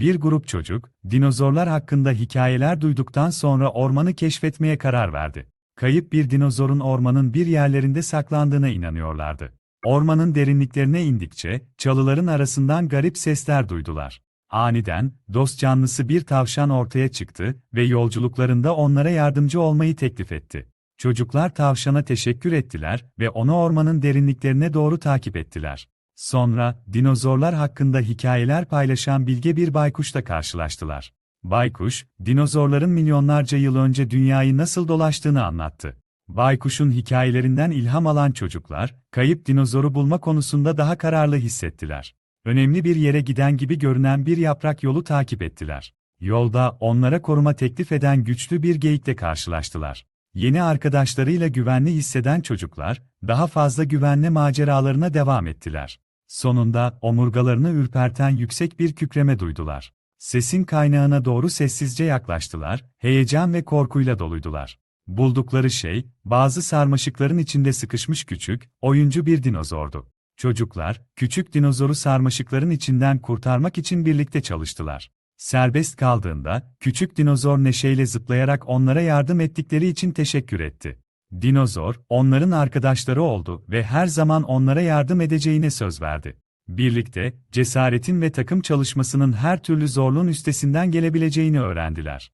Bir grup çocuk, dinozorlar hakkında hikayeler duyduktan sonra ormanı keşfetmeye karar verdi. Kayıp bir dinozorun ormanın bir yerlerinde saklandığına inanıyorlardı. Ormanın derinliklerine indikçe, çalıların arasından garip sesler duydular. Aniden, dost canlısı bir tavşan ortaya çıktı ve yolculuklarında onlara yardımcı olmayı teklif etti. Çocuklar tavşana teşekkür ettiler ve onu ormanın derinliklerine doğru takip ettiler. Sonra, dinozorlar hakkında hikayeler paylaşan bilge bir baykuşla karşılaştılar. Baykuş, dinozorların milyonlarca yıl önce dünyayı nasıl dolaştığını anlattı. Baykuş'un hikayelerinden ilham alan çocuklar, kayıp dinozoru bulma konusunda daha kararlı hissettiler. Önemli bir yere giden gibi görünen bir yaprak yolu takip ettiler. Yolda onlara koruma teklif eden güçlü bir geyikle karşılaştılar. Yeni arkadaşlarıyla güvenli hisseden çocuklar, daha fazla güvenli maceralarına devam ettiler. Sonunda omurgalarını ürperten yüksek bir kükreme duydular. Sesin kaynağına doğru sessizce yaklaştılar, heyecan ve korkuyla doluydular. Buldukları şey, bazı sarmaşıkların içinde sıkışmış küçük, oyuncu bir dinozordu. Çocuklar, küçük dinozoru sarmaşıkların içinden kurtarmak için birlikte çalıştılar. Serbest kaldığında, küçük dinozor neşeyle zıplayarak onlara yardım ettikleri için teşekkür etti. Dinozor, onların arkadaşları oldu ve her zaman onlara yardım edeceğine söz verdi. Birlikte, cesaretin ve takım çalışmasının her türlü zorluğun üstesinden gelebileceğini öğrendiler.